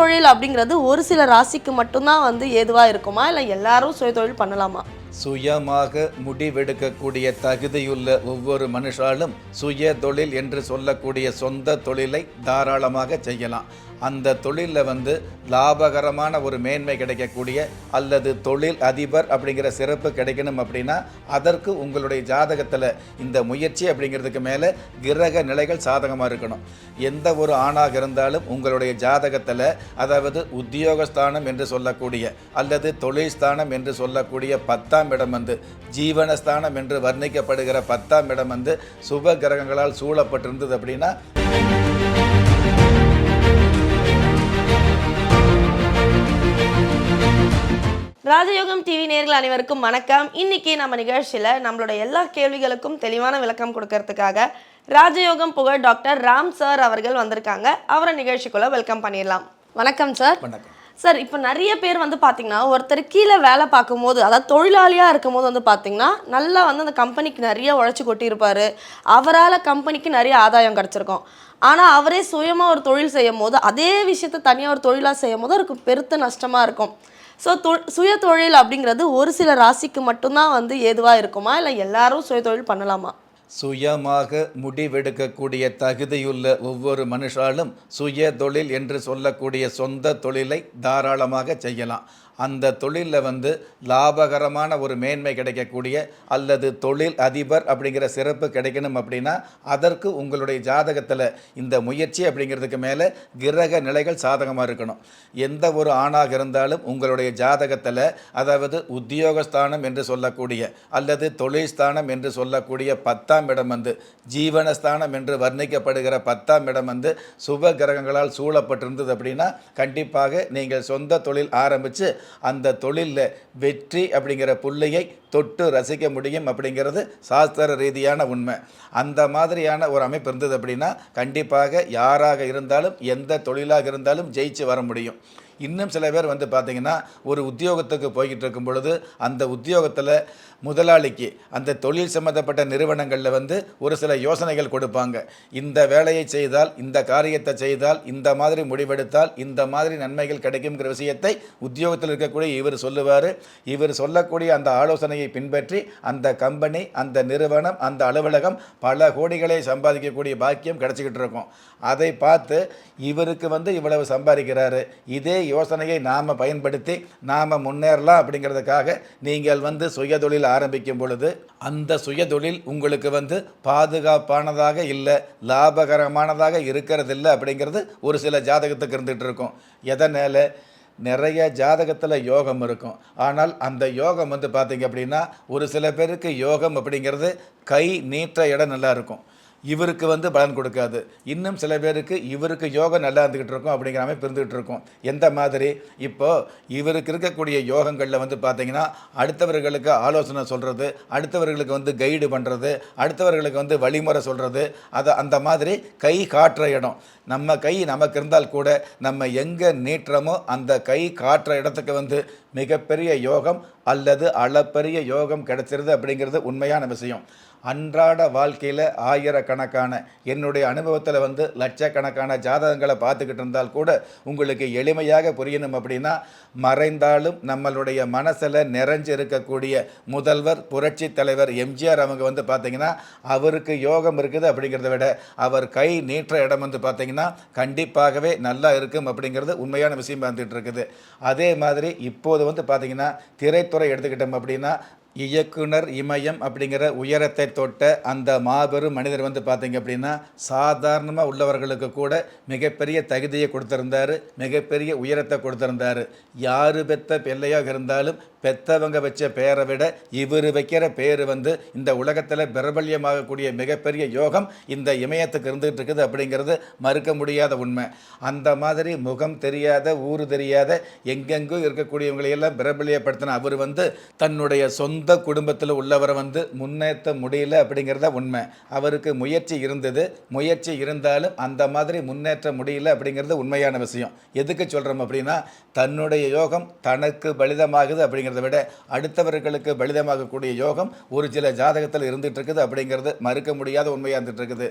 சுயதொழில் அப்படிங்கிறது ஒரு சில ராசிக்கு மட்டும்தான் வந்து ஏதுவாக இருக்குமா? இல்லை எல்லாரும் சுயதொழில் பண்ணலாமா? சுயமாக முடிவெடுக்கக்கூடிய தகுதியுள்ள ஒவ்வொரு மனுஷாலும் சுய தொழில் என்று சொல்லக்கூடிய சொந்த தொழிலை தாராளமாக செய்யலாம். அந்த தொழிலில் வந்து லாபகரமான ஒரு மேன்மை கிடைக்கக்கூடிய அல்லது தொழில் அதிபர் அப்படிங்கிற சிறப்பு கிடைக்கணும் அப்படின்னா அதற்கு உங்களுடைய ஜாதகத்தில் இந்த முயற்சி அப்படிங்கிறதுக்கு மேலே கிரக நிலைகள் சாதகமாக இருக்கணும். எந்த ஒரு ஆணாக இருந்தாலும் உங்களுடைய ஜாதகத்தில் அதாவது உத்தியோகஸ்தானம் என்று சொல்லக்கூடிய அல்லது தொழில் ஸ்தானம் என்று சொல்லக்கூடிய பத்தாம் இடம் வந்து ஜீவனஸ்தானம் என்று வர்ணிக்கப்படுகிற பத்தாம் இடம் வந்து சுப கிரகங்களால் சூழப்பட்டிருந்தது அப்படின்னா ராஜயோகம் டிவி நேர்கள் அனைவருக்கும் வணக்கம். இன்னைக்கு நம்ம நிகழ்ச்சியில் நம்மளோட எல்லா கேள்விகளுக்கும் தெளிவான விளக்கம் கொடுக்கறதுக்காக ராஜயோகம் புகழ் டாக்டர் ராம் சார் அவர்கள் வந்திருக்காங்க. அவரை நிகழ்ச்சிக்குள்ள வெல்கம் பண்ணிடலாம். வணக்கம் சார். வணக்கம். சார் இப்போ நிறைய பேர் வந்து பார்த்தீங்கன்னா ஒருத்தர் கீழே வேலை பார்க்கும்போது அதாவது தொழிலாளியாக இருக்கும்போது வந்து பார்த்தீங்கன்னா நல்லா வந்து அந்த கம்பெனிக்கு நிறைய உழைச்சி கொட்டியிருப்பாரு. அவரால் கம்பெனிக்கு நிறைய ஆதாயம் கிடச்சிருக்கும். ஆனால் அவரே சுயமாக ஒரு தொழில் செய்யும் போது அதே விஷயத்தை தனியாக ஒரு தொழிலாக செய்யும் போது அவருக்கு பெருத்த நஷ்டமாக இருக்கும். ஸோ தொ சுய தொழில் அப்படிங்கிறது ஒரு சில ராசிக்கு மட்டும்தான் வந்து ஏதுவாக இருக்குமா? இல்லை எல்லாரும் சுய தொழில் பண்ணலாமா? சுயமாக முடிவெடுக்கக்கூடிய தகுதியுள்ள ஒவ்வொரு மனுஷாலும் சுய தொழில் என்று சொல்லக்கூடிய சொந்த தொழிலை தாராளமாக செய்யலாம். அந்த தொழிலில் வந்து லாபகரமான ஒரு மேன்மை கிடைக்கக்கூடிய அல்லது தொழில் அதிபர் அப்படிங்கிற சிறப்பு கிடைக்கணும் அப்படின்னா அதற்கு உங்களுடைய ஜாதகத்தில் இந்த முயற்சி அப்படிங்கிறதுக்கு மேலே கிரக நிலைகள் சாதகமாக இருக்கணும். எந்த ஒரு ஆணாக இருந்தாலும் உங்களுடைய ஜாதகத்தில் அதாவது உத்தியோகஸ்தானம் என்று சொல்லக்கூடிய அல்லது தொழில் ஸ்தானம் என்று சொல்லக்கூடிய பத்தாம் இடம் வந்து ஜீவனஸ்தானம் என்று வர்ணிக்கப்படுகிற பத்தாம் இடம் வந்து சுப கிரகங்களால் சூழப்பட்டிருந்தது அப்படின்னா கண்டிப்பாக நீங்கள் சொந்த தொழில் ஆரம்பித்து அந்த தொழிலில் வெற்றி அப்படிங்கிற புள்ளியை தொட்டு ரசிக்க முடியும் அப்படிங்கிறது சாஸ்திர ரீதியான உண்மை. அந்த மாதிரியான ஒரு அமைப்பு இருந்தது அப்படின்னா கண்டிப்பாக யாராக இருந்தாலும் எந்த தொழிலாக இருந்தாலும் ஜெயிச்சு வர முடியும். இன்னும் சில பேர் வந்து பார்த்திங்கன்னா ஒரு உத்தியோகத்துக்கு போய்கிட்டு இருக்கும் பொழுது அந்த உத்தியோகத்தில் முதலாளிக்கு அந்த தொழில் சம்மந்தப்பட்ட நிறுவனங்களில் வந்து ஒரு சில யோசனைகள் கொடுப்பாங்க. இந்த வேலையை செய்தால் இந்த காரியத்தை செய்தால் இந்த மாதிரி முடிவெடுத்தால் இந்த மாதிரி நன்மைகள் கிடைக்குங்கிற விஷயத்தை உத்தியோகத்தில் இருக்கக்கூடிய இவர் சொல்லுவார். இவர் சொல்லக்கூடிய அந்த ஆலோசனையை பின்பற்றி அந்த கம்பெனி அந்த நிறுவனம் அந்த அலுவலகம் பல கோடிகளை சம்பாதிக்கக்கூடிய பாக்கியம் கிடச்சிக்கிட்டு இருக்கும். அதை பார்த்து இவருக்கு வந்து இவ்வளவு சம்பாதிக்கிறாரு. இதே யோசனையை நாம் பயன்படுத்தி நாம் முன்னேறலாம் அப்படிங்கிறதுக்காக நீங்கள் வந்து சுயதொழில் ஆரம்பிக்கும் பொழுது அந்த சுயதொழில் உங்களுக்கு வந்து பாதுகாப்பானதாக இல்லை லாபகரமானதாக இருக்கிறதில்ல அப்படிங்கிறது ஒரு சில ஜாதகத்துக்கு இருந்துகிட்டு இருக்கும். எதனால்? நிறைய ஜாதகத்தில் யோகம் இருக்கும். ஆனால் அந்த யோகம் வந்து பார்த்திங்க அப்படின்னா ஒரு சில பேருக்கு யோகம் அப்படிங்கிறது கை நீட்ட இடம் நல்லா இருக்கும். இவருக்கு வந்து பலன் கொடுக்காது. இன்னும் சில பேருக்கு இவருக்கு யோகம் நல்லா இருந்துக்கிட்டு இருக்கும் அப்படிங்கிற அமைப்பு இருந்துகிட்டு இருக்கும். எந்த மாதிரி? இப்போது இவருக்கு இருக்கக்கூடிய யோகங்களில் வந்து பார்த்தீங்கன்னா அடுத்தவர்களுக்கு ஆலோசனை சொல்கிறது அடுத்தவர்களுக்கு வந்து கைடு பண்ணுறது அடுத்தவர்களுக்கு வந்து வழிமுறை சொல்கிறது அதை அந்த மாதிரி கை காட்டுற இடம். நம்ம கை நமக்கு இருந்தால் கூட நம்ம எங்கே நீட்டுறோமோ அந்த கை காட்டுற இடத்துக்கு வந்து மிகப்பெரிய யோகம் அல்லது அளப்பரிய யோகம் கிடைச்சிருது அப்படிங்கிறது உண்மையான விஷயம். அன்றாட வாழ்க்கையில் ஆயிரக்கணக்கான என்னுடைய அனுபவத்தில் வந்து லட்சக்கணக்கான ஜாதகங்களை பார்த்துக்கிட்டு இருந்தால் கூட உங்களுக்கு எளிமையாக புரியணும் அப்படின்னா மறைந்தாலும் நம்மளுடைய மனசில் நிறைஞ்சு இருக்கக்கூடிய முதல்வர் புரட்சி தலைவர் எம்ஜிஆர் அவங்க வந்து பார்த்திங்கன்னா அவருக்கு யோகம் இருக்குது அப்படிங்கிறத விட அவர் கை நீற்ற இடம் வந்து பார்த்திங்கன்னா கண்டிப்பாகவே நல்லா இருக்கும் அப்படிங்கிறது உண்மையான விஷயம் வந்துட்டு இருக்குது. அதே மாதிரி இப்போது வந்து பார்த்திங்கன்னா திரைத்துறை எடுத்துக்கிட்டோம் அப்படின்னா இயக்குனர் இமயம் அப்படிங்கிற உயரத்தை தொட்ட அந்த மாபெரும் மனிதர் வந்து பார்த்தீங்க அப்படின்னா சாதாரணமாக உள்ளவர்களுக்கு கூட மிகப்பெரிய தகுதியை கொடுத்துருந்தாரு மிகப்பெரிய உயரத்தை கொடுத்துருந்தாரு. யார் பெத்த பிள்ளையாக இருந்தாலும் பெத்தவங்க வச்ச பேரை விட இவர் வைக்கிற பேர் வந்து இந்த உலகத்தில் பிரபல்யமாகக்கூடிய மிகப்பெரிய யோகம் இந்த இமயத்துக்கு இருந்துகிட்டு இருக்குது அப்படிங்கிறது மறுக்க முடியாத உண்மை. அந்த மாதிரி முகம் தெரியாத ஊர் தெரியாத எங்கெங்கோ இருக்கக்கூடியவங்களையெல்லாம் பிரபல்யப்படுத்தின அவர் வந்து தன்னுடைய சொந்த குடும்பத்தில் உள்ளவரை வந்து முன்னேற்ற முடியல அப்படிங்கிறத உண்மை. அவருக்கு முயற்சி இருந்தது. முயற்சி இருந்தாலும் அந்த மாதிரி முன்னேற்ற முடியல அப்படிங்கிறது உண்மையான விஷயம். எதுக்கு சொல்கிறோம் அப்படின்னா தன்னுடைய யோகம் தனக்கு பலிதமாகுது அப்படிங்கிறத விட அடுத்தவர்களுக்கு பலிதமாகக்கூடிய யோகம் ஒரு சில ஜாதகத்தில் இருந்துகிட்ருக்குது அப்படிங்கிறது மறுக்க முடியாத உண்மையாக இருந்துட்டு இருக்குது.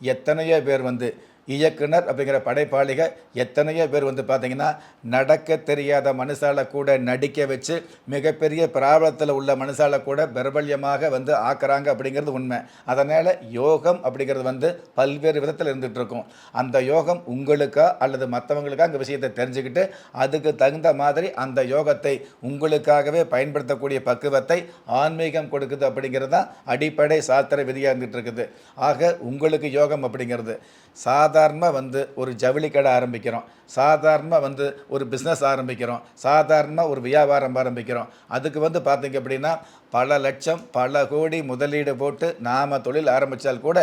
எத்தனையோ பேர் வந்து இயக்குனர் அப்படிங்கிற படைப்பாளிக எத்தனையோ பேர் வந்து பார்த்திங்கன்னா நடக்க தெரியாத மனுஷால கூட நடிக்க வச்சு மிகப்பெரிய பிராபலத்தில் உள்ள மனுஷால கூட பிரபல்யமாக வந்து ஆக்குறாங்க அப்படிங்கிறது உண்மை. அதனால் யோகம் அப்படிங்கிறது வந்து பல்வேறு விதத்தில் இருந்துகிட்டு இருக்கும். அந்த யோகம் உங்களுக்கா அல்லது மற்றவங்களுக்கா அந்த விஷயத்தை தெரிஞ்சுக்கிட்டு அதுக்கு தகுந்த மாதிரி அந்த யோகத்தை உங்களுக்காகவே பயன்படுத்தக்கூடிய பக்குவத்தை ஆன்மீகம் கொடுக்குது அப்படிங்கிறது தான் அடிப்படை சாஸ்திர விதியாக இருந்துகிட்டு இருக்குது. ஆக உங்களுக்கு யோகம் அப்படிங்கிறது. சாதாரணமாக வந்து ஒரு ஜவுளி கடை ஆரம்பிக்கிறோம். சாதாரணமாக வந்து ஒரு பிஸ்னஸ் ஆரம்பிக்கிறோம். சாதாரணமாக ஒரு வியாபாரம் ஆரம்பிக்கிறோம். அதுக்கு வந்து பார்த்திங்க அப்படின்னா பல லட்சம் பல கோடி முதலீடு போட்டு நாம் தொழில் ஆரம்பித்தால் கூட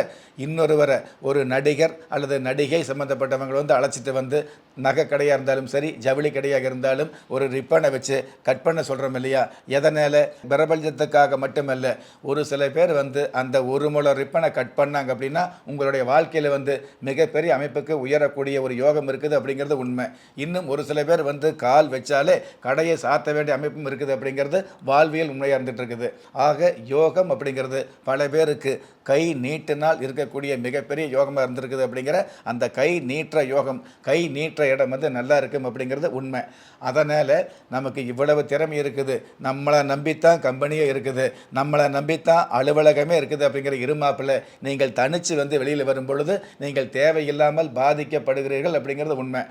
இன்னொருவரை ஒரு நடிகர் அல்லது நடிகை சம்மந்தப்பட்டவங்களை வந்து அழைச்சிட்டு வந்து நகை கடையாக இருந்தாலும் சரி ஜவுளி கடையாக இருந்தாலும் ஒரு ரிப்பனை வச்சு கட் பண்ண சொல்கிறோம் இல்லையா? எதனால்? பிரபஞ்சத்துக்காக மட்டுமல்ல ஒரு சில பேர் வந்து அந்த ஒரு முளை ரிப்பனை கட் பண்ணாங்க அப்படின்னா உங்களுடைய வாழ்க்கையில் வந்து மிக மிகப்பெரிய அமைப்புக்கு உயரக்கூடிய ஒரு யோகம் இருக்குது அப்படிங்கிறது உண்மை. இன்னும் ஒரு சில பேர் வந்து கால் வச்சாலே கடையை சாத்த வேண்டிய அமைப்பும் இருக்குது அப்படிங்கிறது வாழ்வியல் உண்மையாக இருந்துகிட்ருக்குது. ஆக யோகம் அப்படிங்கிறது பல பேருக்கு கை நீட்டினால் இருக்கக்கூடிய மிகப்பெரிய யோகமாக இருந்திருக்குது அப்படிங்கிற அந்த கை நீட்டுற யோகம் கை நீட்டுற இடம் வந்து நல்லா இருக்கும் அப்படிங்கிறது உண்மை. அதனால் நமக்கு இவ்வளவு திறமை இருக்குது. நம்மளை நம்பித்தான் கம்பெனியே இருக்குது. நம்மளை நம்பித்தான் அலுவலகமே இருக்குது அப்படிங்கிற இருமாப்பில் நீங்கள் தனித்து வந்து வெளியில் வரும் பொழுது நீங்கள் இல்லாமல் பாதிக்கப்படுகிறீர்கள் அப்படிங்கிறது உண்மை.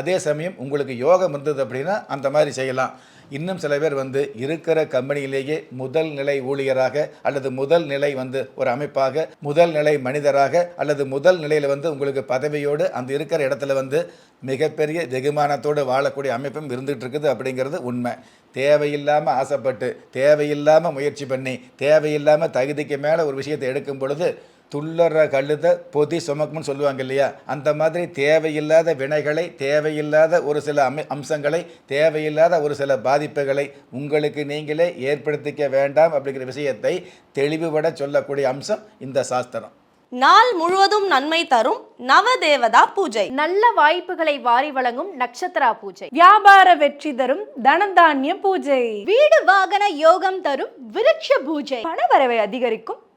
அதே சமயம் உங்களுக்கு யோகம் இருந்தது அப்படின்னா அந்த மாதிரி செய்யலாம். இன்னும் சில பேர் வந்து இருக்கிற கம்பெனியிலேயே முதல் நிலை ஊழியராக அல்லது முதல் நிலை வந்து ஒரு அமைப்பாக முதல் நிலை மனிதராக அல்லது முதல் நிலையில் வந்து உங்களுக்கு பதவியோடு அந்த இருக்கிற இடத்துல வந்து மிகப்பெரிய வெகுமானத்தோடு வாழக்கூடிய அமைப்பும் இருந்துகிட்டு இருக்குது அப்படிங்கிறது உண்மை. தேவையில்லாமல் ஆசைப்பட்டு தேவையில்லாமல் முயற்சி பண்ணி தேவையில்லாமல் தகுதிக்கு மேலே ஒரு விஷயத்தை எடுக்கும் பொழுது துள்ளற கழுத பொதி சுமக்கும்னு சொல்லுவாங்க இல்லையா? அந்த மாதிரி தேவையில்லாத வினைகளை தேவையில்லாத ஒரு சில அமை அம்சங்களை தேவையில்லாத ஒரு சில பாதிப்புகளை உங்களுக்கு நீங்களே ஏற்படுத்திக்க வேண்டாம் அப்படிங்கிற விஷயத்தை தெளிவுபட சொல்லக்கூடிய அம்சம் இந்த சாஸ்திரம். நாள் முழுவதும் நன்மை தரும் நவதேவதா பூஜை. நல்ல வாய்ப்புகளை வாரி வழங்கும் நட்சத்திரா பூஜை. வியாபார வெற்றி தரும் தனதானிய பூஜை. வீடு வாகன யோகம் தரும் விருட்ச பூஜை. பணவரவை அதிகரிக்கும்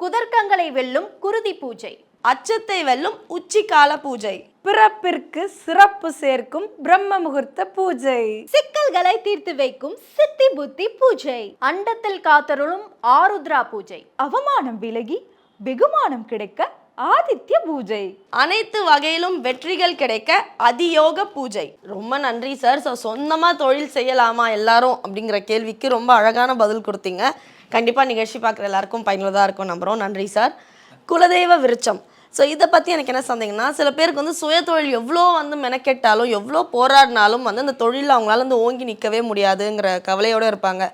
குதர்க்கங்களை வெல்லும் குருதி பூஜை. அச்சத்தை வெல்லும் உச்சிக்கால பூஜை. பிறப்பிற்கு சிறப்பு சேர்க்கும் பிரம்ம முகூர்த்த பூஜை. சிக்கல்களை தீர்த்து வைக்கும் சித்தி புத்தி பூஜை. அண்டத்தில் காத்தருளும் ஆருத்ரா பூஜை. அவமானம் விலகி வெகுமானம் கிடைக்க ஆதித்ய பூஜை. அனைத்து வகையிலும் வெற்றிகள் கிடைக்க அதியோக பூஜை. ரொம்ப நன்றி சார். ஸோ சொந்தமாக தொழில் செய்யலாமா எல்லாரும்? அப்படிங்கிற கேள்விக்கு ரொம்ப அழகான பதில் கொடுத்தீங்க. கண்டிப்பாக நிகழ்ச்சி பார்க்குற எல்லாருக்கும் பயனுள்ளதாக இருக்கும். நம்புகிறோம் நன்றி சார். குலதெய்வ விருச்சம். ஸோ இதை பற்றி எனக்கு என்ன சந்தேகம்னா சில பேருக்கு வந்து சுயதொழில் எவ்வளோ வந்து மெனக்கெட்டாலும் எவ்வளோ போராடினாலும் வந்து அந்த தொழிலில் அவங்களால வந்து ஓங்கி நிற்கவே முடியாதுங்கிற கவலையோடு இருப்பாங்க.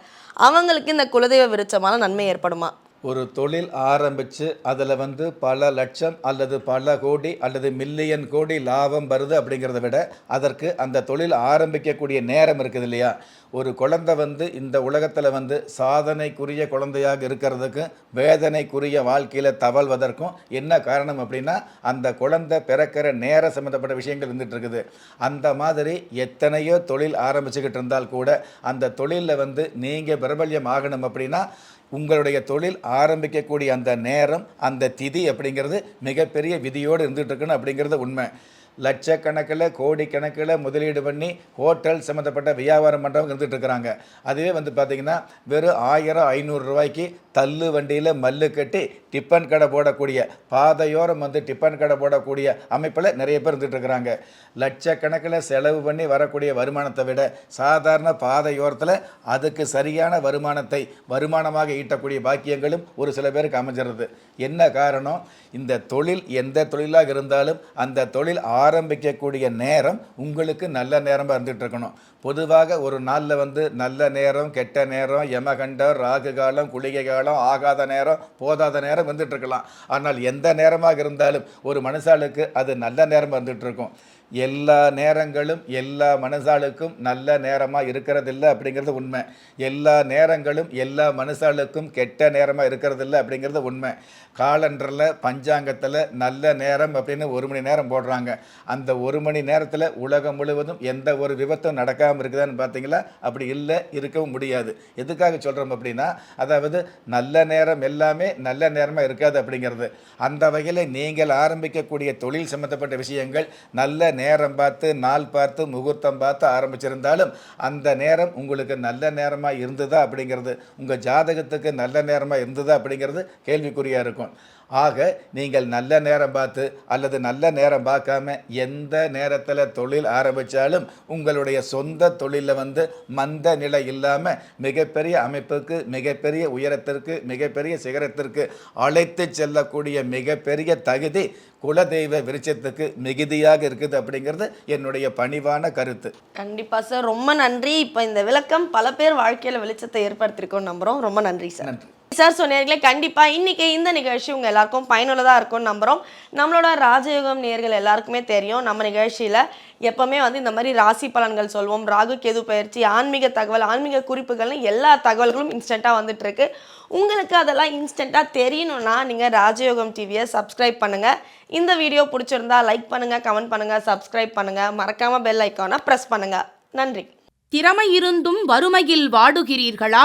அவங்களுக்கு இந்த குலதெய்வ விருச்சமான நன்மை ஏற்படுமா? ஒரு தொழில் ஆரம்பித்து அதில் வந்து பல லட்சம் அல்லது பல கோடி அல்லது மில்லியன் கோடி லாபம் வருது அப்படிங்கிறத விட அதற்கு அந்த தொழில் ஆரம்பிக்கக்கூடிய நேரம் இருக்குது இல்லையா? ஒரு குழந்தை வந்து இந்த உலகத்தில் வந்து சாதனைக்குரிய குழந்தையாக இருக்கிறதுக்கும் வேதனைக்குரிய வாழ்க்கையில் தவழ்வதற்கும் என்ன காரணம் அப்படின்னா அந்த குழந்தை பிறக்கிற நேர சம்மந்தப்பட்ட விஷயங்கள் இருந்துகிட்டு இருக்குது. அந்த மாதிரி எத்தனையோ தொழில் ஆரம்பிச்சுக்கிட்டு இருந்தால் கூட அந்த தொழிலில் வந்து நீங்கள் பிரபல்யம் ஆகணும் அப்படின்னா உங்களுடைய தொழில் ஆரம்பிக்கக்கூடிய அந்த நேரம் அந்த திதி அப்படிங்கிறது மிகப்பெரிய விதியோடு இருந்துகிட்டு இருக்குன்னு அப்படிங்கிறது உண்மை. லட்சக்கணக்கில் கோடிக்கணக்கில் முதலீடு பண்ணி ஹோட்டல் சம்மந்தப்பட்ட வியாபாரம் பண்ணுறவங்க இருந்துகிட்டு இருக்கிறாங்க. அதுவே வந்து பார்த்திங்கன்னா வெறும் ஆயிரம் ஐநூறு ரூபாய்க்கு தள்ளு வண்டியில் மல்லு கட்டி டிஃபன் கடை போடக்கூடிய பாதையோரம் வந்து டிஃபன் கடை போடக்கூடிய அமைப்பில் நிறைய பேர் இருந்துகிட்டு இருக்கிறாங்க. லட்சக்கணக்கில் செலவு பண்ணி வரக்கூடிய வருமானத்தை விட சாதாரண பாதையோரத்தில் அதுக்கு சரியான வருமானத்தை வருமானமாக ஈட்டக்கூடிய பாக்கியங்களும் ஒரு சில பேருக்கு அமைஞ்சிருது. என்ன காரணம்? இந்த தொழில் எந்த தொழிலாக இருந்தாலும் அந்த தொழில் ஆரம்பிக்கக்கூடிய நேரம் உங்களுக்கு நல்ல நேரமாக இருந்துகிட்டு இருக்கணும் பொதுவாக ஒரு நாளில் வந்து நல்ல நேரம் கெட்ட நேரம் யமகண்டம் ராகு காலம் குளிகை காலம் ஆகாத நேரம் போதாத நேரம் வந்துட்டு இருக்கலாம் ஆனால் எந்த நேரமாக இருந்தாலும் ஒரு மனுஷாளுக்கு அது நல்ல நேரமாக இருந்துகிட்டு இருக்கும் எல்லா நேரங்களும் எல்லா மனுஷாளுக்கும் நல்ல நேரமாக இருக்கிறதில்ல அப்படிங்கிறது உண்மை. எல்லா நேரங்களும் எல்லா மனுஷாளுக்கும் கெட்ட நேரமாக இருக்கிறதில்ல அப்படிங்கிறது உண்மை. காலண்டரில் பஞ்சாங்கத்தில் நல்ல நேரம் அப்படின்னு ஒரு மணி நேரம் போடுறாங்க. அந்த ஒரு மணி நேரத்தில் உலகம் முழுவதும் எந்த ஒரு விபத்தும் நடக்காமல் இருக்குதான்னு பார்த்தீங்களா? அப்படி இல்லை இருக்கவும் முடியாது. எதுக்காக சொல்கிறோம் அப்படின்னா அதாவது நல்ல நேரம் எல்லாமே நல்ல நேரமாக இருக்காது அப்படிங்கிறது. அந்த வகையில் நீங்கள் ஆரம்பிக்கக்கூடிய தொழில் சம்மந்தப்பட்ட விஷயங்கள் நல்ல நேரம் பார்த்து நாள் பார்த்து முகூர்த்தம் பார்த்து ஆரம்பிச்சிருந்தாலும் அந்த நேரம் உங்களுக்கு நல்ல நேரமாக இருந்ததா அப்படிங்கிறது உங்கள் ஜாதகத்துக்கு நல்ல நேரமாக இருந்ததா அப்படிங்கிறது கேள்விக்குறியாக இருக்கும். ஆக நீங்கள் நல்ல நேரம் பார்த்து அல்லது நல்ல நேரம் பார்க்காம எந்த நேரத்தில் தொழில் ஆரம்பித்தாலும் உங்களுடைய சொந்த தொழிலில் வந்து மந்த நிலை இல்லாமல் மிகப்பெரிய அமைப்புக்கு மிகப்பெரிய உயரத்திற்கு மிகப்பெரிய சிகரத்திற்கு அழைத்து செல்லக்கூடிய மிகப்பெரிய தகுதி குலதெய்வ விருட்சத்துக்கு மிகுதியாக இருக்குது அப்படிங்கிறது என்னுடைய பணிவான கருத்து. கண்டிப்பா சார். ரொம்ப நன்றி. இப்போ இந்த விளக்கம் பல பேர் வாழ்க்கையில வெளிச்சத்தை ஏற்படுத்தியிருக்கோம் நம்புறோம். ரொம்ப நன்றி சார். நன்றி. சார் சொன்னீர்களே கண்டிப்பாக இன்றைக்கி இந்த நிகழ்ச்சி உங்கள் எல்லாருக்கும் பயனுள்ளதாக இருக்கும்னு நம்புறோம். நம்மளோட ராஜயோகம் நேர்கள் எல்லாருக்குமே தெரியும். நம்ம நிகழ்ச்சியில் எப்போவுமே வந்து இந்த மாதிரி ராசி பலன்கள் சொல்வோம். ராகு கேது பயிற்சி ஆன்மீக தகவல் ஆன்மீக குறிப்புகள்னு எல்லா தகவல்களும் இன்ஸ்டண்ட்டாக வந்துட்டுருக்கு. உங்களுக்கு அதெல்லாம் இன்ஸ்டண்ட்டாக தெரியணும்னா நீங்கள் ராஜயோகம் டிவியை சப்ஸ்கிரைப் பண்ணுங்கள் இந்த வீடியோ பிடிச்சிருந்தா லைக் பண்ணுங்கள் கமெண்ட் பண்ணுங்கள் சப்ஸ்கிரைப் பண்ணுங்கள் மறக்காமல் பெல் ஐக்கானை ப்ரெஸ் பண்ணுங்கள் நன்றி. திறமை இருந்தும் வறுமையில் வாடுகிறீர்களா?